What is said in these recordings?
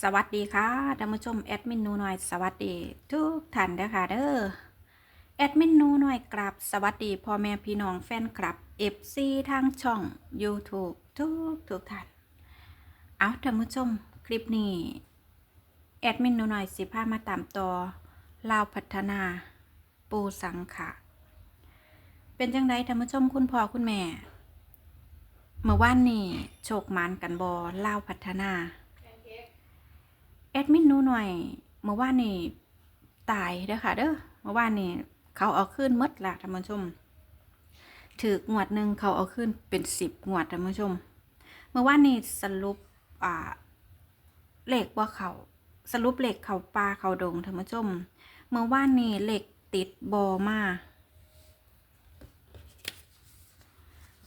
สวัสดีค่ะท่านผู้ชมแอดมินนูน่อยสวัสดีทุกท่านเด้อค่ะเด้อแอดมินนูน่อยกราบสวัสดีพ่อแม่พี่น้องแฟนคลับ FC ทางช่อง YouTube ทุกทุกท่านเอาท่านผู้ชมคลิปนี้แอดมินนูน่อยสิพามาตามต่อลาวพัฒนา ปูสังค่ะ เป็นจังไดท่านผู้ชมคุณพ่อคุณแม่ เมื่อวานนี้โชคมานกันบอลาวพัฒนา แอดมินนูหน่อยเมื่อวานนี่ตายเด้อค่ะ เด้อเมื่อวานนี่เขาเอาขึ้นมดละท่านผู้ชมถืองวดหนึ่งเขาเอาขึ้นเป็นสิบงวดท่านผู้ชม เมื่อวานนี่สรุปอ่าเหลขว่าเขาสรุปเหลขเขาปลาเขาดงท่านผู้ชม เมื่อวานนี่เหลขติดบอมา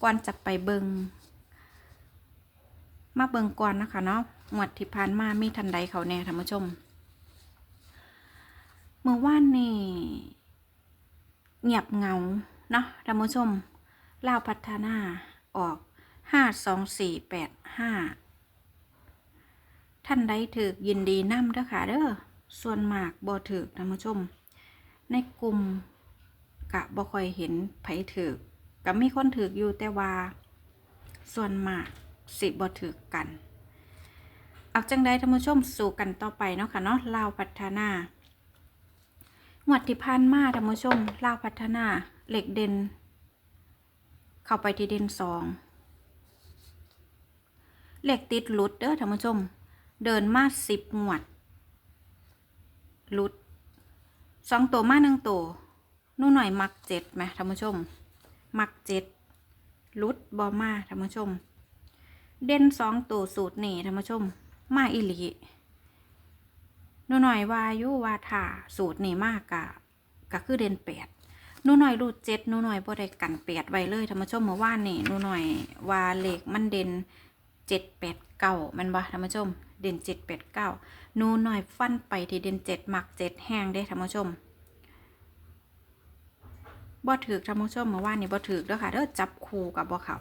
ก่อนจะไปเบิงมาเบิงก่อนนะคะเนาะ งวดที่ผ่านมาไมีทันใดเขาแน่ท่านผู้ชม เมื่อวานนี่เงียบเงาเนาะท่านผู้ชมเล่าพัฒนาออกห้าสองสี่แปดห้าท่านใดถือยินดีนำเด้อค่ะเด้อส่วนมากบ่ถือท่านผู้ชม ในกลุ่มกะบ่ค่อยเห็นไผถือกก็มีคนถืออยู่แต่ว่า ส่วนมากสิบ่ถือกัน เอาจังใดท่านผู้ชมสู่กันต่อไปเนาะค่ะเนาะลาวพัฒนางวดที่ผ่านมาท่านผู้ชมลาวพัฒนาเหล็กเด่นเข้าไปที่เด่นสองเหล็กติดหลุดเด้อท่านผู้ชม เดินมาสิบงวดหลุดสองตัวมาหนึ่งตัวนู่นหน่อยมักเจ็ดไหมท่านผู้ชม มักเจ็ดลุดบอมาท่านผู้ชม เด่นสองตัวสูตรนี่ท่านผู้ชม มาอิลีนูหน่อยวายุวาถาสูตรนี่มากกะก็คือเด่นแปดนูหน่อยรูดเจ็ดนูหน่อยบ่ได้กันแปดไว้เลยท่านผู้ชมเมื่อวานนี่นูหน่อยว่าเลขมันเด่นเจ็ดแปดเก้ามันบ่ท่านผู้ชม เด่นเจ็ดแปดเก้านูหน่อยฟันไปที่เด่นเจ็ดหมักเจ็ดแห้งได้ท่านผู้ชมบ่ถือท่านผู้ชมเมื่อวานนี่บ่ถือเด้อค่ะเด้อจับคู่กับบ่เขา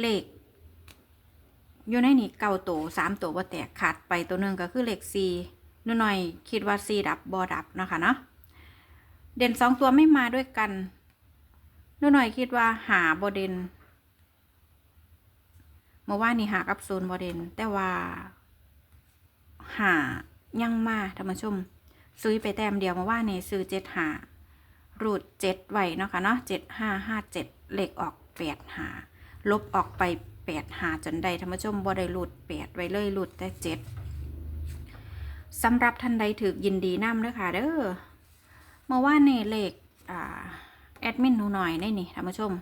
เลข อยู่ในนี่เก้าตัวสามตัวบ่าแตกขาดไปตัวหนึ่งก็คือเลขสี่นหน่อยคิดว่าสี่ดับบอดับนะคะเนาะเด่นสองตัวไม่มาด้วยกันนหน่อยคิดว่าหาบอเด่นเมื่อว่านนี่หากับศูนย์บอเด่นแต่ว่า หายังมาท่านผู้ชม ซื้อไปแต้มเดียวมาว่านี่ซื้อเจ็ดหารูดเจ็ดไว้นะคะเนาะเจ็ดห้าห้าเจ็ดเลขออกแปดหาลบออกไป แปดหาจนใดธรรมชมบ่ได้หลุดแปดไว้เลยหลุดแต่เจ็ดสำหรับท่านใดถือยินดีนำเด้อค่ะเด้อเมื่อว่านนี่เลขอ่าแอดมินหนูหน่อยได้นี่ธรรมชม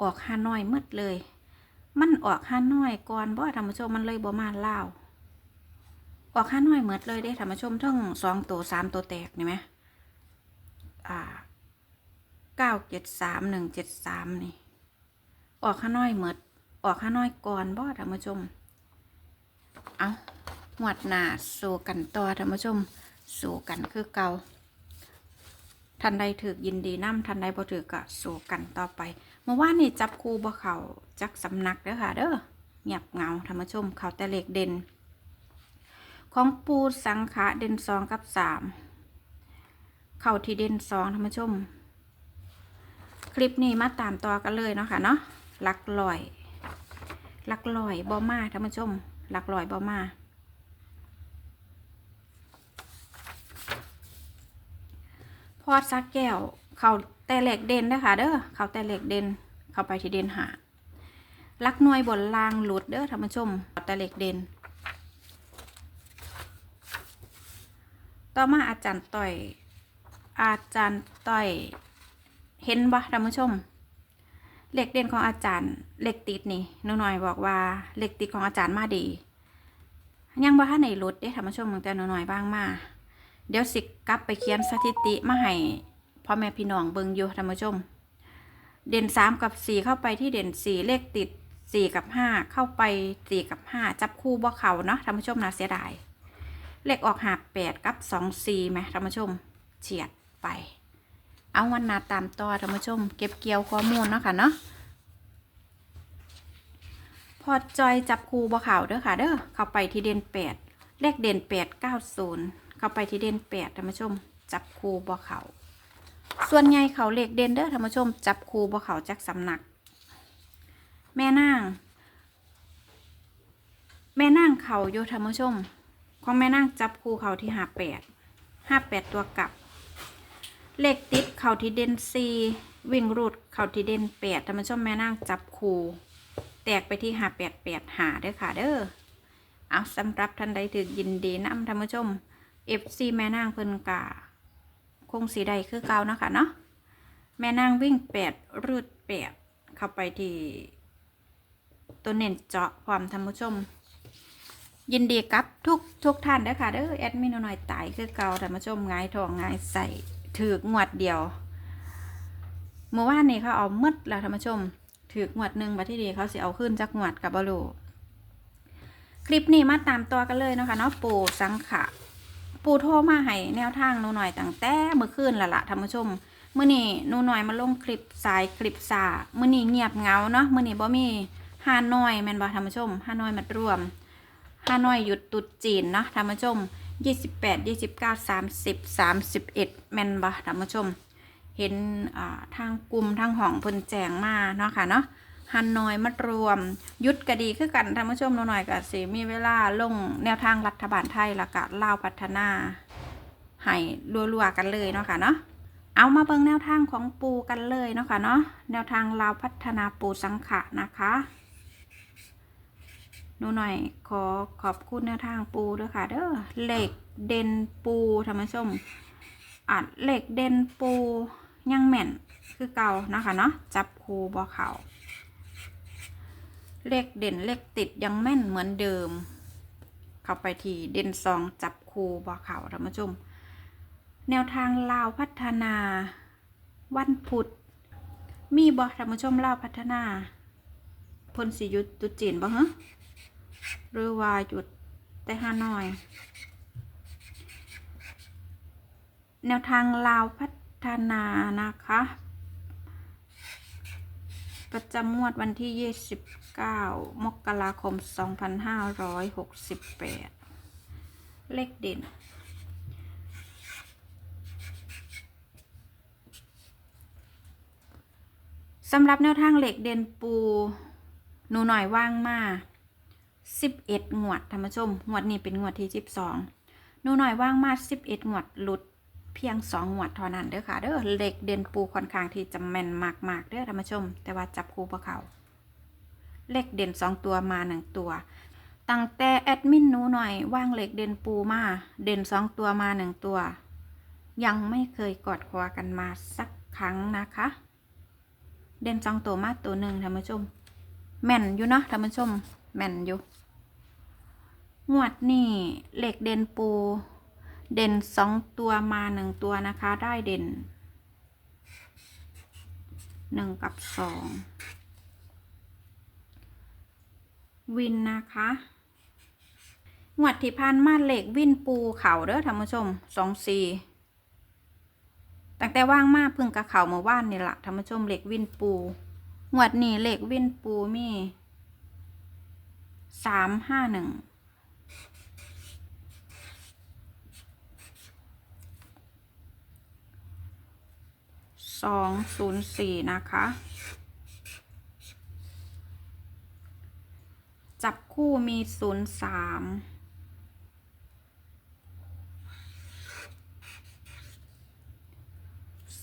ออกห้าน้อยมืดเลย มันออกห้าน้อยก่อนบ่ธรรมชมมันเลยบ่มาเล่าออกห้าน้อยหมดเลยได้ธรรมชมทั้งสองตัวสามตัวแตกนี่ไหมอ่าเก้าเจ็ดสามหนึ่งเจ็ดสามนี่ ออกข้าน้อยเมด ออกข้าน้อยก่อนบ่ท่านผู้ชม เอาหวดหนาสู่กันต่อท่านผู้ชม สู่กันคือเก่าทันใดถือยินดีน้ำทันใดบ่ถือก็สู่กันต่อไป เมื่อวานนี่จับคู่บ่เขาจักสำนักเด้อค่ะ เด้อเงียบเงาท่านผู้ชม เขาแต่เล็กเด่น ของปูสังขะเด่นสองกับสามเข้าที่เด่นสองท่านผู้ชม คลิปนี้มาตามต่อกันเลยเนาะค่ะเนาะลักลอย ลักลอยบอมาท่านผู้ชมหลักลอยบอมาพอดซักแก้วเขาแต่เหล็กเด่นนะคะเด้อเขาแต่เหล็กเด่นเข้าไปที่เด่นหาหลักหน่วยบนลางหลุดเด้อท่านผู้ชมแต่เหล็กเด่นต่อมาอาจารย์ต่อย อาจารย์ต่อย เห็นบ่ท่านผู้ชม เหล็กเด่นของอาจารย์เหล็กติดนี่หนูหน่อยบอกว่าเหล็กติดของอาจารย์มาดี ยังบ่ท่านไหนลดเด้ท่านผู้ชมตั้งแต่หนูหน่อยบ้างมา เดี๋ยวสิกลับไปเขียนสถิติมาให้พ่อแม่พี่น้องเบิ่งอยู่ท่านผู้ชมเด่นสามกับสี่เข้าไปที่เด่นสี่เลขติดสี่กับห้าเข้าไปสี่กับห้าจับคู่บ่เขาเนาะท่านผู้ชมน่าเสียดายเลขออกหาแปดกับสองสี่ไหมท่านผู้ชมเฉียดไป เอาวันนาตามต่อท่านผู้ชม เก็บเกี่ยวข้อมูลเนาะค่ะเนาะพอจอยจับคูบ่เขาเด้อค่ะเด้อเข้าไปที่เด่นแปดเลขเด่นแปดเก้าศูนย์เข้าไปที่เด่นแปดท่านผู้ชม จับคูบ่เขาส่วนใหญ่เขาเลขเด่นเด้อท่านผู้ชม จับคูบ่เขาจากสำนัก แม่นาง แม่นางเขาอยู่ท่านผู้ชม ของแม่นางจับคูเขาที่ห้าแปดห้าแปดตัวกลับ เลขติดเข่าที่เด่นซีวิ่งรูดเข่าที่เด่นแปดท่านผู้ชมแม่นางจับคูแตกไปที่หาแปดแปดหาเด้อค่ะเด้อเอาสำหรับท่านใดถึกยินดีนำท่านผู้ชม FC แม่นางเพิ่นกาคงสีใดคือเก่านะคะเนาะแม่นางวิ่งแปดรูดแปดเข้าไปที่ตัวเน้นเจาะความท่านผู้ชม ยินดีกับทุกทุกท่านเด้อค่ะเด้อแอดมินหน่อยตายคือเก่าท่านผู้ชมง่ายทองง่ายใส่ ถือกงวดเดียว เมื่อวานนี้เขาเอามืดแล้วท่านผู้ชม ถือกงวดหนึ่งมาที่ดีเขาสิเอาขึ้นจากงวดกับบลูคลิปนี้มาตามตัวกันเลยนะคะเนาะปูสังขะปูโทรมาให้แนวทางนูหน่อยตั้งแต่เมื่อคืนละละท่านผู้ชมมื่อนี้นูหน่อยมาลงคลิปสายคลิปสาเมื่อนี้เงียบเงาเนาะเมื่อนี้บ่มีฮานอยแมนบ่ท่านผู้ชมฮานอยมารวมฮานอยหยุดตุดจีนเนาะท่านผู้ชม 28 29 30 31แม่นบ่ท่านผู้ชม เห็นทางกลุ่มทางห้องเพิ่นแจงมาเนาะค่ะเนาะฮันนอยมัดรวม ยุดกะดีคือกันท่านผู้ชมหน่อยๆก็สิมีเวลาลงแนวทางรัฐบาลไทยล้วก็ลาพัฒนาให้รัวๆกันเลยเนาะค่ะเนาะเอามาเบิ่งแนวทางของปูกันเลยเนาะค่ะเนาะแนวทางลาวพัฒนาปูสังขะนะคะ หนูหน่อยขอขอบคุณแนวทางปูด้วยค่ะ เด้อเหล็กเด่นปูท่านผู้ชมอัดเหล็กเด่นปูยังแม่นคือเก่านะคะเนาะจับคูบ่เขาเลขเด่นเลขติดยังแม่นเหมือนเดิม เข้าไปที่เด่นสองจับคูบ่เขาท่านผู้ชมแนวทางลาวพัฒนา วันพุธมีบ่ท่านผู้ชมลาวพัฒนาพลสิยุตุจีนบ่ฮะ หรือว่าหยุดแต่ฮานอย แนวทางลาวพัฒนานะคะ ประจำงวดวันที่ 29 มกราคม 2568 เลขเด่นสำหรับแนวทางเหล็กเด่นปู หนูหน่อยว่างมาก 11งวดท่านผู้ชมงวดนี้เป็นงวดที่12หนูหน่อยว่างมา11งวดหลุดเพียงสองวดเท่านั้นเด้อค่ะเด้อเหล็กเด่นปูค่อนข้างที่จะแม่นมากๆเด้อท่านผู้ชม แต่ว่าจับคู่พวกเขาเล็กเด่นสองตัวมาหนึ่งตัว ตั้งแต่แอดมินหนูหน่อยว่างเหล็กเด่นปูมา เด่นสองตัวมาหนึ่งตัว ยังไม่เคยกอดคอกันมาสักครั้งนะคะ เด่นสองตัวมาตัวหนึ่งท่านผู้ชม แม่นอยู่เนาะท่านผู้ชม แม่นอยู่ งวดนี่เหล็กเด่นปู เด่นสองตัวมาหนึ่งตัวนะคะ ได้เด่นหนึ่งกับสองวินนะคะงวดที่ผ่านมาเหล็กวินปูเข่าเด้อท่านผู้ชมสองสี่ตั้งแต่ว่างมากพึ่งกระเข่าเมื่อวานนี่แหละท่านผู้ชมเหล็กวินปูงวดนี้เหล็กวินปูมีสามห้าหนึ่ง สองศูนย์สี่นะคะ จับคู่มีศูนย์สาม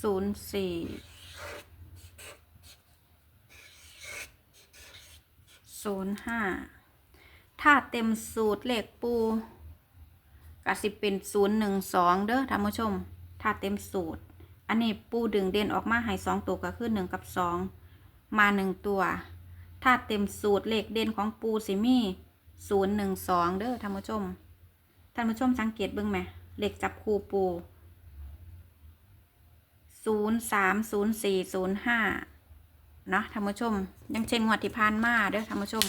ศูนย์สี่ศูนย์ห้าถ้าเต็มสูตรเลขปูก็สิเป็นศูนย์หนึ่งสองเด้อท่านผู้ชม ถ้าเต็มสูตร อันนี้ปูดึงเด่นออกมาให้สองตัวก็คือหนึ่งกับสองมาหนึ่งตัว ถ้าเต็มสูตรเลขเด่นของปูสิมีศูนย์หนึ่งสองเด้อท่านผู้ชมท่านผู้ชมสังเกตเบิ่งไหมเลขจับคู่ปูศูนย์สามศูนย์สี่ศูนย์ห้าเนาะท่านผู้ชม ยังเช่นงวดที่ผ่านมาเด้อท่านผู้ชม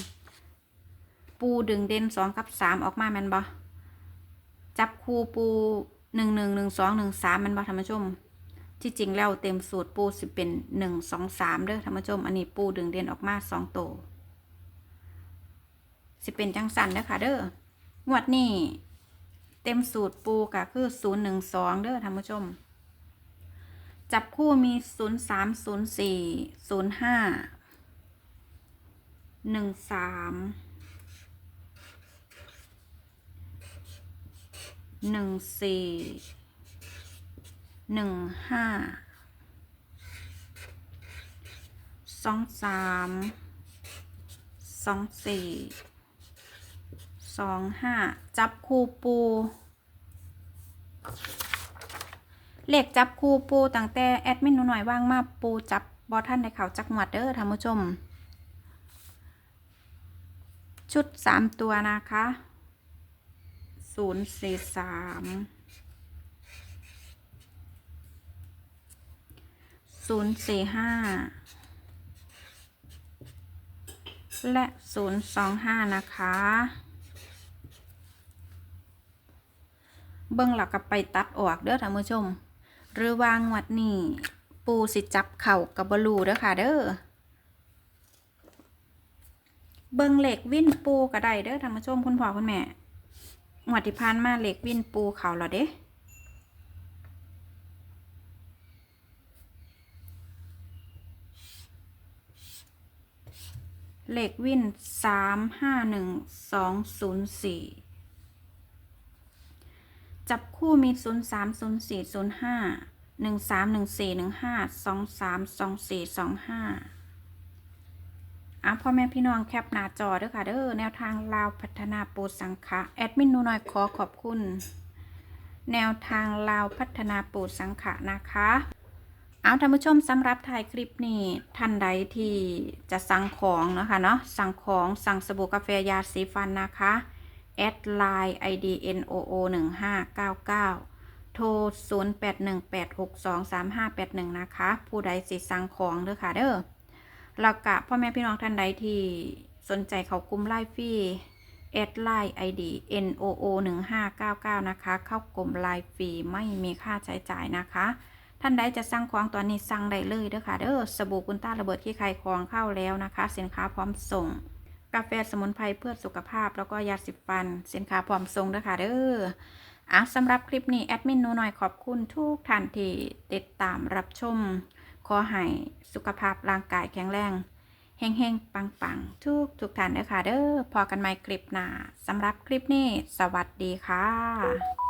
ปูดึงเด่นสองกับสามออกมาแมนบ่จับคู่ปูหนึ่งหนึ่งหนึ่งสองหนึ่งสามแมนบ่ท่านผู้ชม ที่จริงแล้วเต็มสูตรปูสิเป็น1 2 3เด้อท่านผู้ชม อันนี้ปูดึงเด่นออกมา2โตวสิเป็นจังสันเด้อค่ะเด้องวดนี้เต็มสูตรปูก็คือศูนย์หนึ่งสองเด้อท่านผู้ชม จับคู่มีศูนย์สามศูนย์สี่ศูนย์ห้าหนึ่งสามหนึ่งสี่ หนึ่งห้าสองสามสองสี่สองห้าจับคู่ปูเลขจับคู่ปูตั้งแต่แอดมินหนูหน่อยว่างมาปูจับบอท่านในเขาจักหวัดเด้อท่านผู้ชม ชุดสามตัวนะคะศูนย์สี่สาม ศูนย์สี่ห้าและศูนย์สองห้านะคะ เบิ่งหลักกับไปตัดออกเด้อท่านผู้ชม หรือวางวัดนี่ ปูสิจับเข่ากับบลูเด้อค่ะเด้อเบิ่งเหล็กวิ่นปูก็ได้เด้อท่านผู้ชมคุณพ่อคุณแม่งวดที่ผ่านมาเหล็กวิ่นปูเขาแล้วเด้ เล็กวินสามห้าหนึ่งสองศูนย์สี่จับคู่มีศูนย์สามศูนย์สี่ศูนย์ห้าหนึ่งสามหนึ่งสี่หนึ่งห้าสองสามสองสี่สองห้าอะพ่อแม่พี่น้องแคปหน้าจอเด้อค่ะเด้อแนวทางลาวพัฒนาปูสังขะแอดมินนูน้อยขอขอบคุณ แนวทางลาวพัฒนาปูสังขะนะคะ เอาท่านผู้ชมสำหรับถ่ายคลิปนี้ท่านใดที่จะสั่งของนะคะเนาะสั่งของสั่งสบู่กาแฟยาสีฟันนะคะแอดไลน์ ID NOO 1599 โทร 0818623581 นะคะ ผู้ใดสิสั่งของเด้อค่ะเด้อแล้วก็พ่อแม่พี่น้องท่านใดที่สนใจเขากลุ่มไลฟ์ฟรีแอดไลน์ ID NOO 1599 นะคะ เข้ากลุ่มไลฟ์ฟรีไม่มีค่าใช้จ่ายนะคะ ท่านใดจะสั่งของตอนนี้สั่งได้เลยเด้อค่ะเด้อสบู่กุนต้าระเบิดที่ใครของเข้าแล้วนะคะ สินค้าพร้อมส่ง กาแฟสมุนไพรเพื่อสุขภาพ แล้วก็ยาสีฟัน สินค้าพร้อมส่งเด้อค่ะเด้ออะสำหรับคลิปนี้แอดมินนูหน่อยขอบคุณทุกท่านที่ติดตามรับชม ขอให้สุขภาพร่างกายแข็งแรงเฮงๆ ปังๆ ทุกทุกท่านเด้อค่ะเด้อพอกันใหม่คลิปหน้าสำหรับคลิปนี้ สวัสดีค่ะ